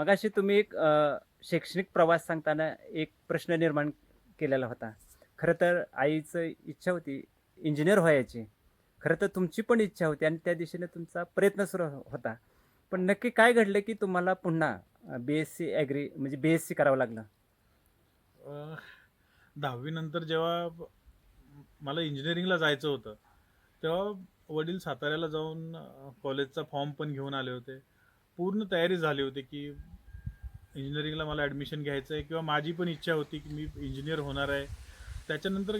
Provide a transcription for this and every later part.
मगाशी तुम्ही एक शैक्षणिक प्रवास सांगताना एक प्रश्न निर्माण केलेला होता. खरं तर आईचं इच्छा होती इंजिनियर व्हायची. खरं तर तुमची पण इच्छा होती आणि त्या दिशेने तुमचा प्रयत्न सुरू हो-, होता. पण नक्की काय घडलं की तुम्हाला पुन्हा बी एस सी ॲग्री म्हणजे बी एस सी करावं लागलं? दहावीनंतर जेव्हा मला इंजिनिअरिंगला जायचं होतं तेव्हा वडील साताऱ्याला जाऊन कॉलेजचा फॉर्म पण घेऊन आले होते. पूर्ण तयारी झाली होती की इंजिनिअरिंगला मला ॲडमिशन घ्यायचं आहे किंवा माझी पण इच्छा होती की मी इंजिनियर होणार आहे. त्याच्यानंतर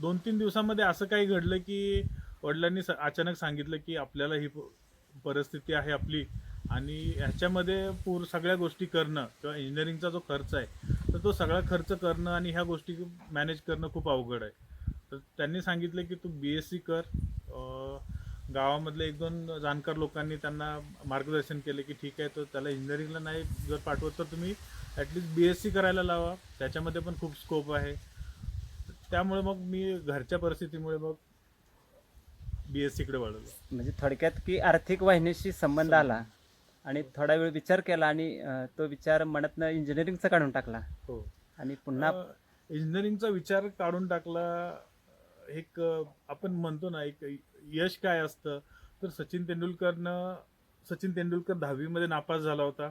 दोन तीन दिवसामध्ये असं काही घडलं की वडिलांनी स- अचानक सांगितलं की आपल्याला ही प- परिस्थिती आहे आपली आणि ह्याच्यामध्ये पूर सगळ्या गोष्टी करणं किंवा इंजिनिअरिंगचा जो खर्च आहे तर तो सगळा खर्च करणं आणि ह्या गोष्टी मॅनेज करणं खूप अवघड आहे. तर त्यांनी सांगितलं की तू बी एस सी कर. गावामधले एक दोन जाणकार लोकांनी त्यांना मार्गदर्शन केले की ठीक आहे तर त्याला इंजिनिअरिंगला नाही जर पाठवत तर तुम्ही ॲटलिस्ट बी एस सी करायला लावा. त्याच्यामध्ये पण खूप स्कोप आहे. त्यामुळे मग मी घरच्या परिस्थितीमुळे मग बी एस सीकडे वळलो. म्हणजे थोडक्यात की आर्थिक वाहिनीशी संबंध आला आणि थोडा वेळ विचार केला आणि तो विचार मनातनं इंजिनिअरिंगचा काढून टाकला. हो. आणि पुन्हा इंजिनिअरिंगचा विचार काढून टाकला एक आपण म्हणतो ना एक यश काय असतं? तर सचिन तेंडुलकरनं सचिन तेंडुलकर दहावीमध्ये नापास झाला होता.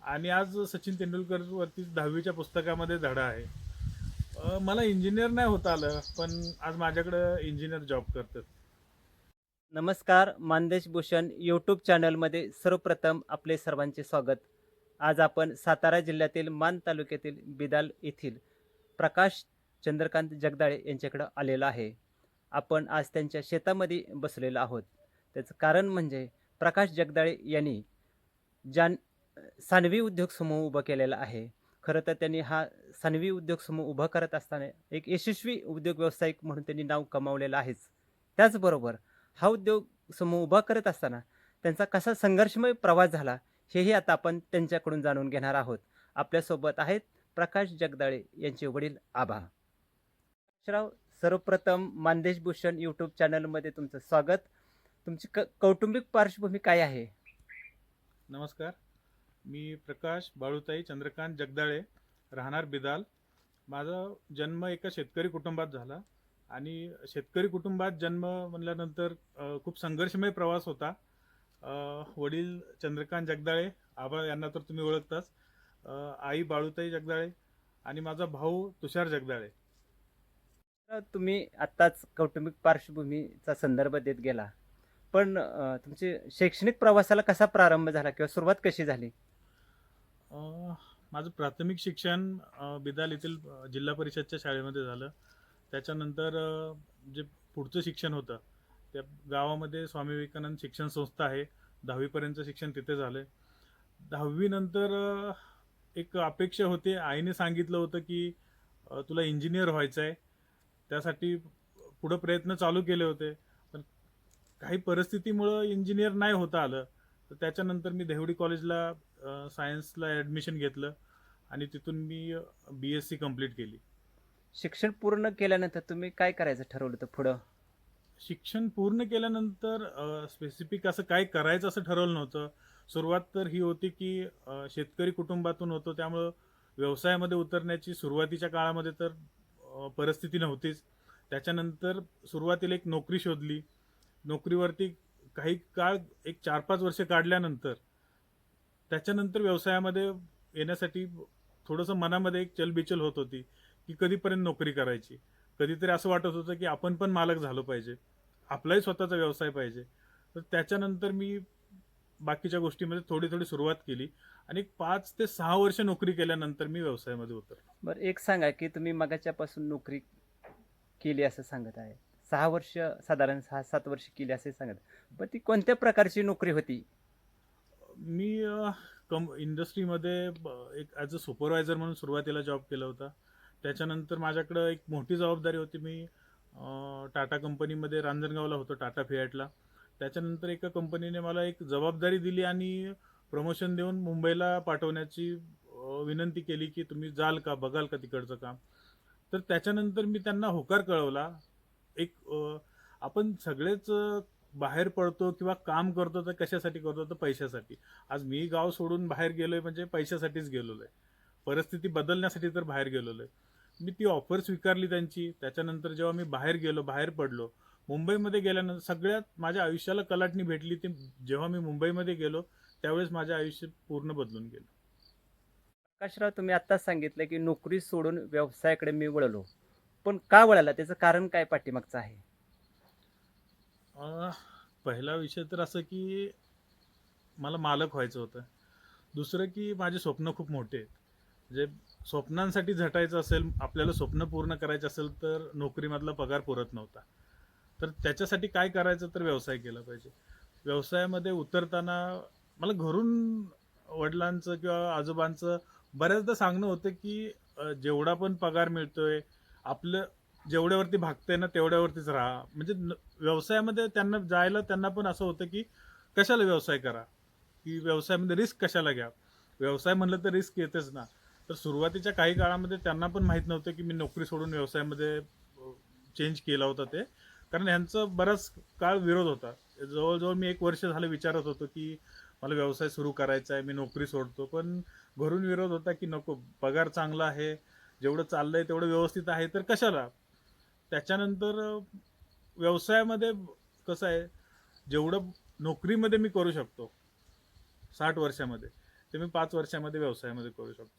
आणि आज सचिन तेंडुलकरवरती दहावीच्या पुस्तकामध्ये धडा आहे. मला इंजिनियर नाही होता आलं पण आज माझ्याकडं इंजिनियर जॉब करतात. नमस्कार मानदेश भूषण यूट्यूब चॅनलमध्ये सर्वप्रथम आपले सर्वांचे स्वागत. आज आपण सातारा जिल्ह्यातील मान तालुक्यातील बिदाल येथील प्रकाश चंद्रकांत जगदाळे यांच्याकडं आलेला आहे. आपण आज त्यांच्या शेतामध्ये बसलेलो आहोत. त्याचं कारण म्हणजे प्रकाश जगदाळे यांनी जान सानवी उद्योग समूह उभा केलेला आहे खरं तर त्यांनी हा सानवी उद्योग समूह उभा करत असताना एक यशस्वी उद्योग व्यावसायिक म्हणून त्यांनी नाव कमावलेलं आहेच. त्याचबरोबर हा उद्योग समूह उभा करत असताना त्यांचा कसा संघर्षमय प्रवास झाला हेही आता आपण त्यांच्याकडून जाणून घेणार आहोत. आपल्यासोबत आहेत प्रकाश जगदाळे यांचे वडील आभा. प्रकाशराव सर्वप्रथम मानदेश भूषण यूट्यूब चॅनलमध्ये तुमचं स्वागत. तुमची क कौटुंबिक पार्श्वभूमी काय आहे? नमस्कार. मी प्रकाश बाळूताई चंद्रकांत जगदाळे राहणार बिदाल. माझा जन्म एका शेतकरी कुटुंबात झाला आणि शेतकरी कुटुंबात जन्म म्हणल्यानंतर खूप संघर्षमय प्रवास होता. वडील चंद्रकांत जगदाळे आबा यांना तर तुम्ही ओळखताच आई बाळूताई जगदाळे आणि माझा भाऊ तुषार जगदाळे. तुम्ही आत्ताच कौटुंबिक पार्श्वभूमीचा संदर्भ देत गेला. पण तुमची तुमचे शैक्षणिक प्रवासाला कसा प्रारंभ झाला किंवा सुरुवात कशी झाली? माझं प्राथमिक शिक्षण बिदाल येथील जिल्हा परिषदच्या शाळेमध्ये झालं. त्याच्यानंतर जे पुढचं शिक्षण होतं त्या गावामध्ये स्वामी विवेकानंद शिक्षण संस्था आहे. दहावीपर्यंतचं शिक्षण तिथे झालं. आहे दहावीनंतर एक अपेक्षा होती. आईने सांगितलं होतं की तुला इंजिनियर व्हायचं आहे त्यासाठी पुढं प्रयत्न चालू केले होते. पण काही परिस्थितीमुळं इंजिनियर नाही होता आलं. तर त्याच्यानंतर मी देवडी कॉलेजला सायन्सला ॲडमिशन घेतलं आणि तिथून मी बी एस सी कंप्लीट केली. शिक्षण पूर्ण केल्यानंतर तुम्ही काय करायचं ठरवलं होतं पुढं? शिक्षण पूर्ण केल्यानंतर स्पेसिफिक असं काय करायचं असं ठरवलं नव्हतं. सुरुवात तर ही होती की शेतकरी कुटुंबातून होतो. त्यामुळं व्यवसायामध्ये उतरण्याची सुरुवातीच्या काळामध्ये तर परिस्थिती नव्हतीच. त्याच्यानंतर सुरुवातीला एक नोकरी शोधली. नोकरीवरती काही काळ एक चार पाच वर्ष काढल्यानंतर त्याच्यानंतर व्यवसायामध्ये येण्यासाठी थोडंसं मनामध्ये एक चलबिचल होत होती की कधीपर्यंत नोकरी करायची. कधीतरी असं वाटत होतं की आपण पण मालक झालो पाहिजे. आपलाही स्वतःचा व्यवसाय पाहिजे. तर त्याच्यानंतर मी बाकीच्या गोष्टीमध्ये थोडी थोडी सुरुवात केली. आणि पाच ते सहा वर्ष नोकरी केल्यानंतर मी व्यवसायामध्ये उतरलो. बरं एक सांगा की तुम्ही मगाच्यापासून नोकरी केली असं सांगत आहे. सहा वर्ष साधारण सहा सात वर्ष केली असे सांगत पण ती कोणत्या प्रकारची नोकरी होती? मी अ, कम इंडस्ट्रीमध्ये ब- एक ॲज अ सुपरवायझर म्हणून सुरुवातीला जॉब केला होता. त्याच्यानंतर माझ्याकडं एक मोठी जबाबदारी होती. मी अ, टाटा कंपनीमध्ये रांजणगावला होतो टाटा फियाटला त्याच्यानंतर एका कंपनीने मला एक जबाबदारी दिली आणि प्रमोशन देऊन मुंबईला पाठवण्याची विनंती केली की तुम्ही जाल का बघाल का तिकडचं काम? तर त्याच्यानंतर मी त्यांना होकार कळवला. एक आपण सगळेच बाहेर पडतो किंवा काम करतो तर कशासाठी करतो? तर पैशासाठी. आज मी गाव सोडून बाहेर गेलोय म्हणजे पैशासाठीच गेलेलो आहे परिस्थिती बदलण्यासाठी तर बाहेर गेलेलो आहे मी ती ऑफर स्वीकारली त्यांची. त्याच्यानंतर जेव्हा मी बाहेर गेलो बाहेर पडलो मुंबईमध्ये गेल्यानंतर सगळ्यात माझ्या आयुष्याला कलाटणी भेटली ती जेव्हा मी मुंबईमध्ये गेलो त्यावेळेस माझं आयुष्य पूर्ण बदलून गेलं. प्रकाशराव तुम्ही आत्ताच सांगितलं की नोकरी सोडून व्यवसायाकडे मी वळलो. पण का वळाला? त्याचं कारण काय पाठीमागचं आहे? पहिला विषय तर असं की मला मालक व्हायचं होतं. दुसरं की माझे स्वप्न खूप मोठे आहेत. म्हणजे स्वप्नांसाठी झटायचं असेल आपल्याला स्वप्न पूर्ण करायचं असेल तर नोकरीमधला पगार पुरत नव्हता. तर त्याच्यासाठी काय करायचं तर व्यवसाय केला पाहिजे. व्यवसायामध्ये उतरताना मला घरून वडिलांचं किंवा आजोबांचं बऱ्याचदा सांगणं होतं की जेवढा पण पगार मिळतोय आपलं जेवढ्यावरती भागतंय ना तेवढ्यावरतीच राहा. म्हणजे न- व्यवसायामध्ये त्यांना जायला त्यांना पण असं होतं की कशाला व्यवसाय करा? की व्यवसायामध्ये रिस्क कशाला घ्या? व्यवसाय म्हणलं तर रिस्क येतेच ना. तर सुरुवातीच्या काही काळामध्ये त्यांना पण माहीत नव्हतं की मी नोकरी सोडून व्यवसायामध्ये चेंज केला होता ते. कारण यांचं बराच काळ विरोध होता. जवळजवळ मी एक वर्ष झालं विचारत होतो की मला व्यवसाय सुरू करायचा आहे मी नोकरी सोडतो. पण घरून विरोध होता की नको पगार चांगला आहे जेवढं चाललं आहे तेवढं व्यवस्थित आहे तर कशाला? त्याच्यानंतर व्यवसायामध्ये कसं आहे जेवढं नोकरीमध्ये मी करू शकतो साठ वर्षामध्ये ते मी पाच वर्षामध्ये व्यवसायामध्ये करू शकतो.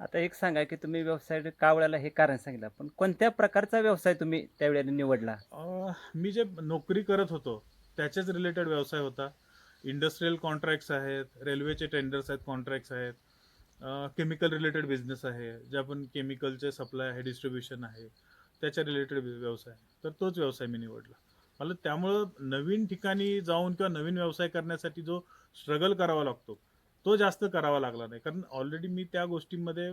आता एक सांगा की तुम्ही व्यवसाय का हे कारण सांगितलं पण कोणत्या प्रकारचा व्यवसाय तुम्ही त्यावेळेला निवडला? अं, मी जे नोकरी करत होतो त्याच्याच रिलेटेड व्यवसाय होता. इंडस्ट्रीयल कॉन्ट्रॅक्ट्स आहेत रेल्वेचे टेंडर्स आहेत कॉन्ट्रॅक्ट्स आहेत. केमिकल रिलेटेड बिझनेस आहे जे आपण केमिकलचे सप्लाय आहे डिस्ट्रीब्युशन आहे त्याच्या रिलेटेड व्यवसाय तर तोच व्यवसाय मी निवडला. मला त्यामुळं नवीन ठिकाणी जाऊन किंवा नवीन व्यवसाय करण्यासाठी जो स्ट्रगल करावा लागतो तो जास्त करावा लागला नाही. कारण ऑलरेडी मी त्या गोष्टींमध्ये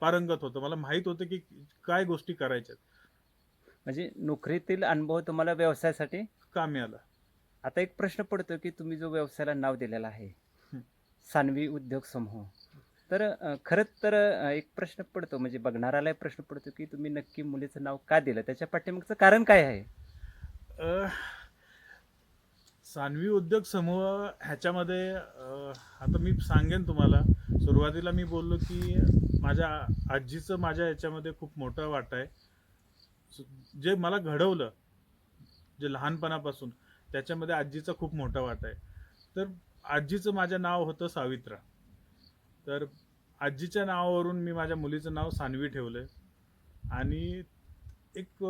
पारंगत होतो. मला माहीत होतं की काय गोष्टी करायच्यात. म्हणजे नोकरीतील अनुभव तुम्हाला व्यवसायासाठी? कामी आला. आता एक प्रश्न पडतो की तुम्ही जो व्यवसायाला नाव दिलेला आहे. सानवी उद्योग समूह. तर खरंच तर एक प्रश्न पडतो म्हणजे एक प्रश्न पडतो की तुम्ही नक्की मुलीचं नाव का दिलं? त्याच्या पाठीमागचं कारण काय आहे? सानवी उद्योग समूह ह्याच्यामध्ये आता मी सांगेन तुम्हाला. सुरुवातीला मी बोललो की माझ्या आजीचं माझ्या ह्याच्यामध्ये खूप मोठा वाटा आहे. जे मला घडवलं जे लहानपणापासून त्याच्यामध्ये आजीचा खूप मोठा वाटा आहे. तर आजीचं माझं नाव होतं सावित्रा. तर आजीच्या नावावरून मी माझ्या मुलीचं नाव सानवी ठेवलं आणि एक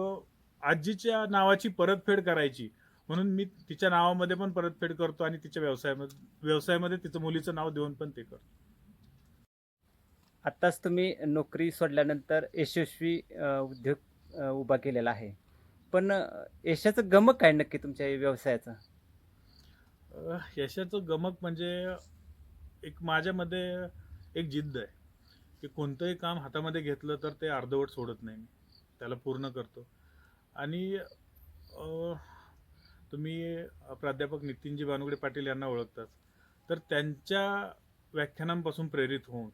आजीच्या नावाची परतफेड करायची म्हणून मी तिच्या नावामध्ये पण परतफेड करतो आणि तिच्या व्यवसायामध्ये व्यवसायामध्ये तिचं मुलीचं नाव देऊन पण ते करतो. आत्ताच तुम्ही नोकरी सोडल्यानंतर यशस्वी उद्योग उभा केलेला आहे. पण यशाचं गमक काय नक्की तुमच्या या व्यवसायाचं? यशाचं गमक म्हणजे एक माझ्यामध्ये एक जिद्द आहे. की कोणतंही काम हातामध्ये घेतलं तर ते अर्धवट सोडत नाही मी. त्याला पूर्ण करतो. आणि तुम्ही प्राध्यापक नितीनजी बानुगडे पाटील यांना ओळखताच. तर त्यांच्या व्याख्यानांपासून प्रेरित होऊन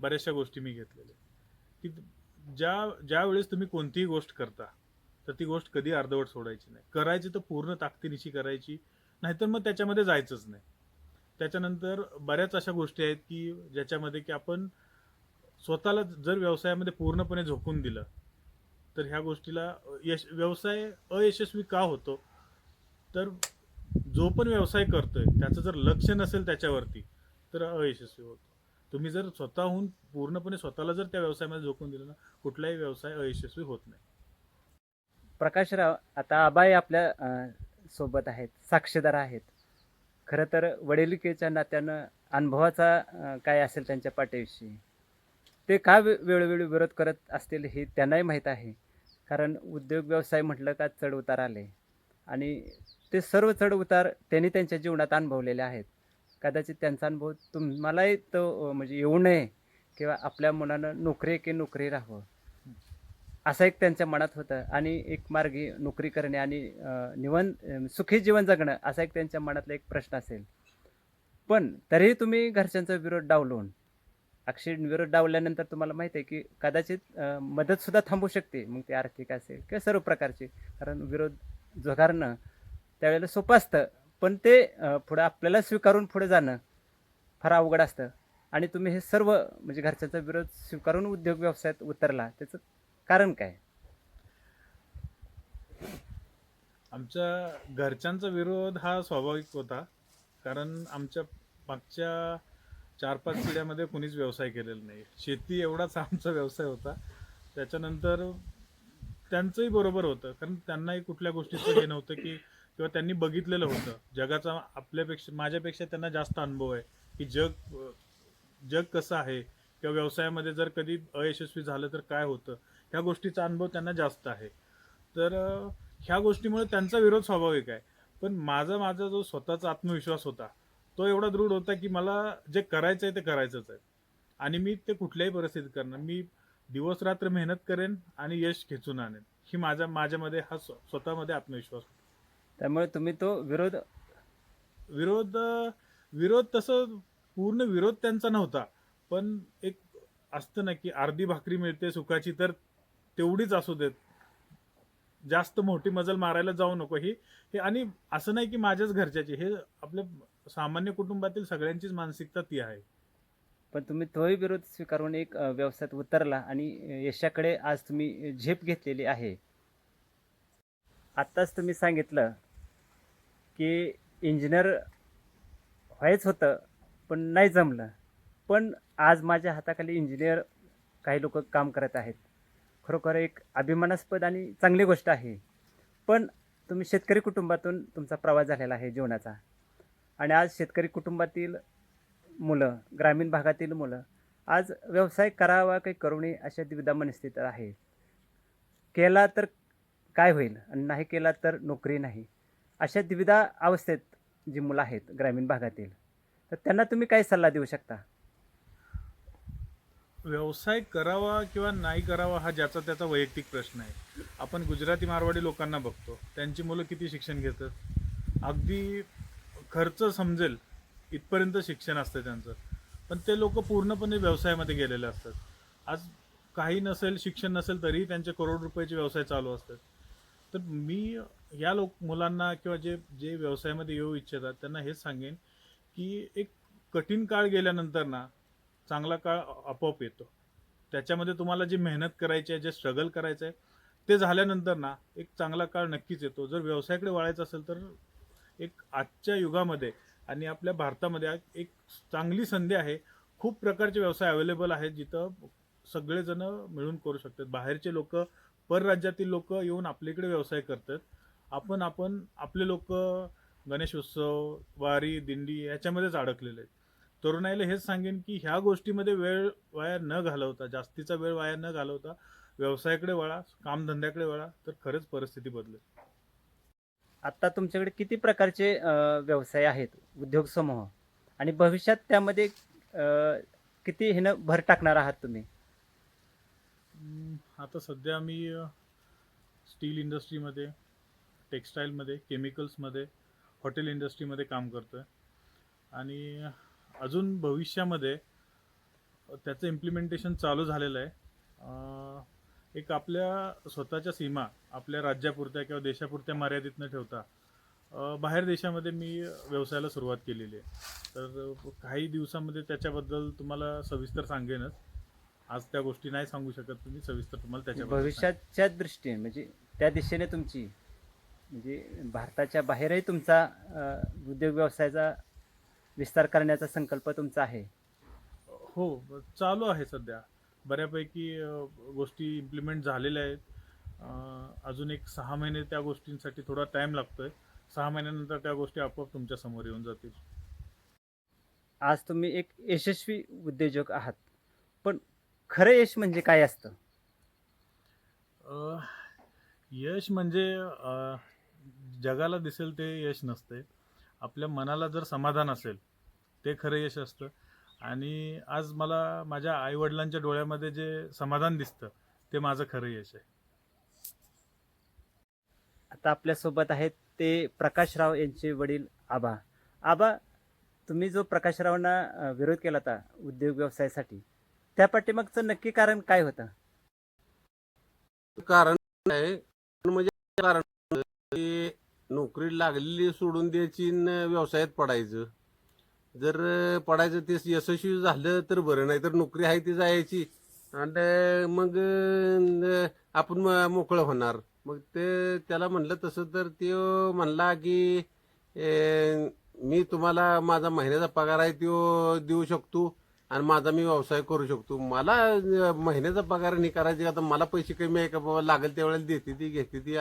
बऱ्याचशा गोष्टी मी घेतलेल्या की ज्या ज्या वेळेस तुम्ही कोणतीही गोष्ट करता तर ती गोष्ट कधी अर्धवट सोडायची नाही. करायची तर पूर्ण ताकदीनिशी करायची नाहीतर मग त्याच्यामध्ये जायचंच नाही. त्याच्यानंतर बऱ्याच अशा गोष्टी आहेत की ज्याच्यामध्ये की आपण स्वतःला जर व्यवसायामध्ये पूर्णपणे झोकून दिलं तर ह्या गोष्टीला यश व्यवसाय अयशस्वी का होतो? तर जो पण व्यवसाय करतोय त्याचं जर लक्ष नसेल त्याच्यावरती तर अयशस्वी होतो. तुम्ही जर स्वतःहून पूर्णपणे स्वतःला जर त्या व्यवसायामध्ये झोकून दिलं ना कुठलाही व्यवसाय अयशस्वी होत नाही. प्रकाशराव आता आबाई आपल्यासोबत आहेत साक्षीदार आहेत. खरं तर वडिलिकेच्या नात्यानं अनुभवाचा काय असेल त्यांच्या पाठीविषयी ते का वे- वेळोवेळी विरोध करत असतील हे त्यांनाही माहीत आहे. कारण उद्योग व्यवसाय म्हटलं का चढ उतार आले. आणि ते सर्व चढ उतार त्यांनी त्यांच्या जीवनात अनुभवलेले आहेत. कदाचित त्यांचा अनुभव तुम्हालाही तो म्हणजे येऊ नये किंवा आपल्या मुलानं नोकरी की नोकरी राहावं. असं एक त्यांच्या मनात होतं आणि एक मार्गी नोकरी करणे आणि निवन सुखी जीवन जगणं असा एक त्यांच्या मनातला एक प्रश्न असेल. पण तरीही तुम्ही घरच्यांचा विरोध डावलून अक्षय विरोध डावल्यानंतर तुम्हाला माहिती आहे की कदाचित मदतसुद्धा थांबू शकते. मग ते आर्थिक असेल किंवा सर्व प्रकारची. कारण विरोध झगारणं त्यावेळेला सोपं असतं. पण ते पुढं आपल्याला स्वीकारून पुढे जाणं फार अवघड असतं. आणि तुम्ही हे सर्व म्हणजे घरच्यांचा विरोध स्वीकारून उद्योग व्यवसायात उतरला त्याचं कारण काय? आमच्या घरच्यांचा विरोध हा स्वाभाविक होता. कारण आमच्या मागच्या चार पाच पिढ्यामध्ये कुणीच व्यवसाय केलेला नाही. शेती एवढाच आमचा व्यवसाय होता. त्याच्यानंतर त्यांचंही बरोबर होतं. कारण त्यांनाही कुठल्या गोष्टीचं हे नव्हतं की किंवा त्यांनी बघितलेलं होतं. जगाचा आपल्यापेक्षा माझ्यापेक्षा त्यांना जास्त अनुभव आहे की जग जग कसं आहे किंवा व्यवसायामध्ये जर कधी अयशस्वी झालं तर काय होतं ह्या गोष्टीचा अनुभव त्यांना जास्त आहे. तर ह्या गोष्टीमुळे त्यांचा विरोध स्वाभाविक आहे. पण माझा माझा जो स्वतःचा आत्मविश्वास होता तो एवढा दृढ होता की मला जे करायचं आहे ते करायचंच आहे. आणि मी ते कुठल्याही परिस्थितीत करणार मी दिवस रात्र मेहनत करेन आणि यश खेचून आणेन. ही माझ्या माझ्यामध्ये हा स्वतःमध्ये आत्मविश्वास होता. त्यामुळे तुम्ही तो विरोध विरोध विरोध तसं पूर्ण विरोध त्यांचा नव्हता. पण एक असतं ना की अर्धी भाकरी मिळते सुखाची तर तेवढीच असू देत. जास्त मोठी मजल मारायला जाऊ नको. ही हे आणि असं नाही की माझ्याच घरच्याची हे आपल्या सामान्य कुटुंबातील सगळ्यांचीच मानसिकता ती आहे. पण तुम्ही तोही विरोध स्वीकारून एक व्यवसायात उतरला आणि यशाकडे आज तुम्ही झेप घेतलेली आहे. आत्ताच तुम्ही सांगितलं की इंजिनियर व्हायच होतं पण नाही जमलं. पण आज माझ्या हाताखाली इंजिनियर काही लोक काम करत आहेत. खरोखर एक अभिमानास्पद आणि चांगली गोष्ट आहे. पण तुम्ही शेतकरी कुटुंबातून तुमचा प्रवास झालेला आहे जीवनाचा. आणि आज शेतकरी कुटुंबातील मुलं ग्रामीण भागातील मुलं आज व्यवसाय करावा काही करू नये अशा द्विधा मनस्थितीत आहे केला तर काय होईल? आणि नाही केला तर नोकरी नाही. अशा द्विधा अवस्थेत जी मुलं आहेत ग्रामीण भागातील तर त्यांना तुम्ही काय सल्ला देऊ शकता? व्यवसाय करावा किंवा नाही करावा हा ज्याचा त्याचा वैयक्तिक प्रश्न आहे. आपण गुजराती मारवाडी लोकांना बघतो. त्यांची मुलं किती शिक्षण घेतात? अगदी खर्च समजेल इथपर्यंत शिक्षण असतं त्यांचं. पण ते लोक पूर्णपणे व्यवसायामध्ये गेलेले असतात. आज काही नसेल शिक्षण नसेल तरीही त्यांचे करोड रुपयाचे व्यवसाय चालू असतात. तर मी या लोक मुलांना किंवा जे जे व्यवसायामध्ये येऊ इच्छितात त्यांना हेच सांगेन की एक कठीण काळ गेल्यानंतर ना चांगला काळ आपोआप येतो. त्याच्यामध्ये तुम्हाला जी मेहनत करायची आहे जे स्ट्रगल करायचं आहे ते झाल्यानंतर ना एक चांगला काळ नक्कीच येतो. जर व्यवसायाकडे वळायचं असेल तर एक आजच्या युगामध्ये आणि आपल्या भारतामध्ये एक चांगली संधी आहे. खूप प्रकारचे व्यवसाय अवेलेबल आहेत जिथं सगळेजण मिळून करू शकतात. बाहेरचे लोक परराज्यातील लोक येऊन आपल्याकडे व्यवसाय करतात. आपण आपण आपले लोक गणेश उत्सव वारी दिंडी याच्यामध्येच अडकलेले आहेत. तरुणाईला हेच सांगेन की ह्या गोष्टीमध्ये वेळ वाया न घालवता जास्तीचा वेळ वाया न घालवता व्यवसायाकडे वळा कामधंद्याकडे वळा तर खरंच परिस्थिती बदलेल. आत्ता तुमच्याकडे किती प्रकारचे व्यवसाय आहेत? उद्योग समूह. आणि भविष्यात त्यामध्ये किती ह्यानं भर टाकणार आहात तुम्ही? आता सध्या मी स्टील इंडस्ट्रीमध्ये टेक्स्टाईलमध्ये केमिकल्समध्ये हॉटेल इंडस्ट्रीमध्ये काम करतो आहे आणि अजून भविष्यामध्ये त्याचं इम्प्लिमेंटेशन चालू झालेलं आहे. एक आपल्या स्वतःच्या सीमा आपल्या राज्यापुरत्या किंवा देशापुरत्या मर्यादित न ठेवता बाहेर देशामध्ये मी व्यवसायाला सुरुवात केलेली आहे. तर काही दिवसामध्ये त्याच्याबद्दल तुम्हाला सविस्तर सांगेनच. आज त्या गोष्टी नाही सांगू शकत तुम्ही सविस्तर तुम्हाला सांगेन. भविष्याच्या दृष्टीने म्हणजे त्या दिशेने तुमची म्हणजे भारताच्या बाहेरही तुमचा उद्योग व्यवसायाचा विस्तार करण्याचा संकल्प तुमचा आहे. हो चालू आहे सध्या. बऱ्यापैकी गोष्टी इम्प्लिमेंट झालेल्या आहेत. अजून एक सहा महिने त्या गोष्टींसाठी थोडा टाइम लागतोय. सहा महिन्यानंतर त्या गोष्टी आपोआप तुमच्यासमोर येऊन जातील. आज तुम्ही एक यशस्वी उद्योजक आहात. पण खरं यश म्हणजे काय असतं? अ, यश म्हणजे अ, जगाला दिसेल ते यश नसते. आपल्या मनाला जर समाधान असेल ते खरं यश असतं. आणि आज मला माझ्या आईवडिलांच्या डोळ्यामध्ये जे समाधान दिसतं ते माझं खरं यश आहे. आता आपल्यासोबत आहेत ते प्रकाशराव यांचे वडील आबा. आबा तुम्ही जो प्रकाशरावांना अ, विरोध केला होता उद्योग व्यवसायासाठी त्या पाठीमागचं नक्की कारण काय होतं? कारण आहे म्हणजे कारण की नोकरी लागलेली सोडून द्यायची न व्यवसायात पडायचं. जर पडायचं ते यशस्वी झालं तर बरं नाही तर नोकरी आहे ती जायची. आणि मग आपण मोकळं होणार. मग ते त्याला म्हणलं तसं तर ते म्हणला की ए, मी तुम्हाला माझा महिन्याचा पगार आहे तो देऊ शकतो. आणि माझा मी व्यवसाय करू शकतो. मला अं, महिन्याचा पगार नाही करायची. आता मला पैसे कमी आहे का बाबा? लागेल त्यावेळेला देते ती घेते ती.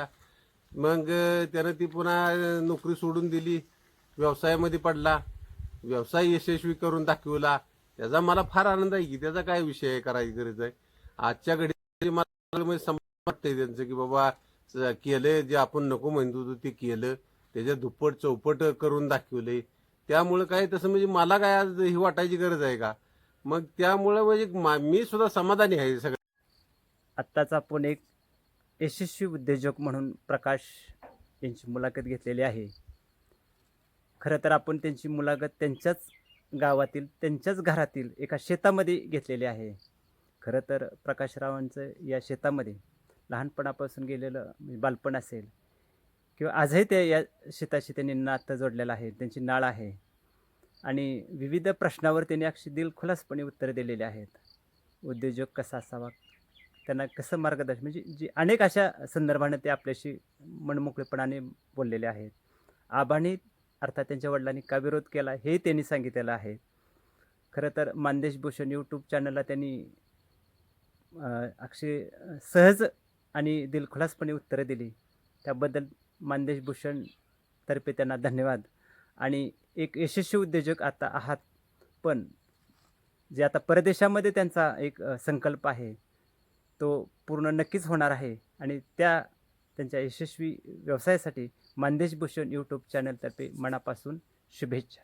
मग अं, त्यानं ती पुन्हा अं, नोकरी सोडून दिली. व्यवसायामध्ये पडला. व्यवसाय यशस्वी करून दाखवला. त्याचा मला फार आनंद आहे की त्याचा काय विषय आहे करायची गरज आहे? आजच्या घडी मला म्हणजे वाटतंय त्यांचं की बाबा स- केलं जे आपण नको म्हणतो होतो ते केलं. त्याच्या दुप्पट चौपट करून दाखवले त्यामुळे काय तसं म्हणजे मला काय आज ही वाटायची गरज आहे का? मग त्यामुळे म्हणजे मा- मी सुद्धा समाधानी आहे सगळं. आत्ताच आपण एक यशस्वी उद्योजक म्हणून प्रकाश यांची मुलाखत घेतलेली आहे. खरं तर आपण त्यांची मुलाखत त्यांच्याच गावातील त्यांच्याच घरातील एका शेतामध्ये घेतलेली आहे. खरं तर प्रकाशरावांचं या शेतामध्ये लहानपणापासून गेलेलं म्हणजे बालपण असेल किंवा आजही ते या शेताशी त्यांनी नातं जोडलेलं आहे त्यांची नाळ आहे. आणि विविध प्रश्नावर त्यांनी अगदी दिलखुलासपणे उत्तरं दिलेली आहेत. उद्योजक कसा असावा? त्यांना कसं मार्गदर्शन? म्हणजे जी अनेक अशा संदर्भानं ते आपल्याशी मनमोकळेपणाने बोललेले आहेत. आबांनी अर्थात त्यांच्या वडिलांनी का विरोध केला हे त्यांनी सांगितलेलं आहे. खरं तर मानदेश भूषण यूट्यूब चॅनलला त्यांनी अक्षय सहज आणि दिलखुलासपणे उत्तरं दिली. त्याबद्दल मानदेश भूषण तर्फे त्यांना धन्यवाद. आणि एक यशस्वी उद्योजक आता आहात. पण जे आता परदेशामध्ये त्यांचा एक संकल्प आहे तो पूर्ण नक्कीच होणार आहे. आणि त्या त्यांच्या यशस्वी व्यवसायासाठी मानदेश भूषण यूट्यूब चॅनलतर्फे मनापासून शुभेच्छा.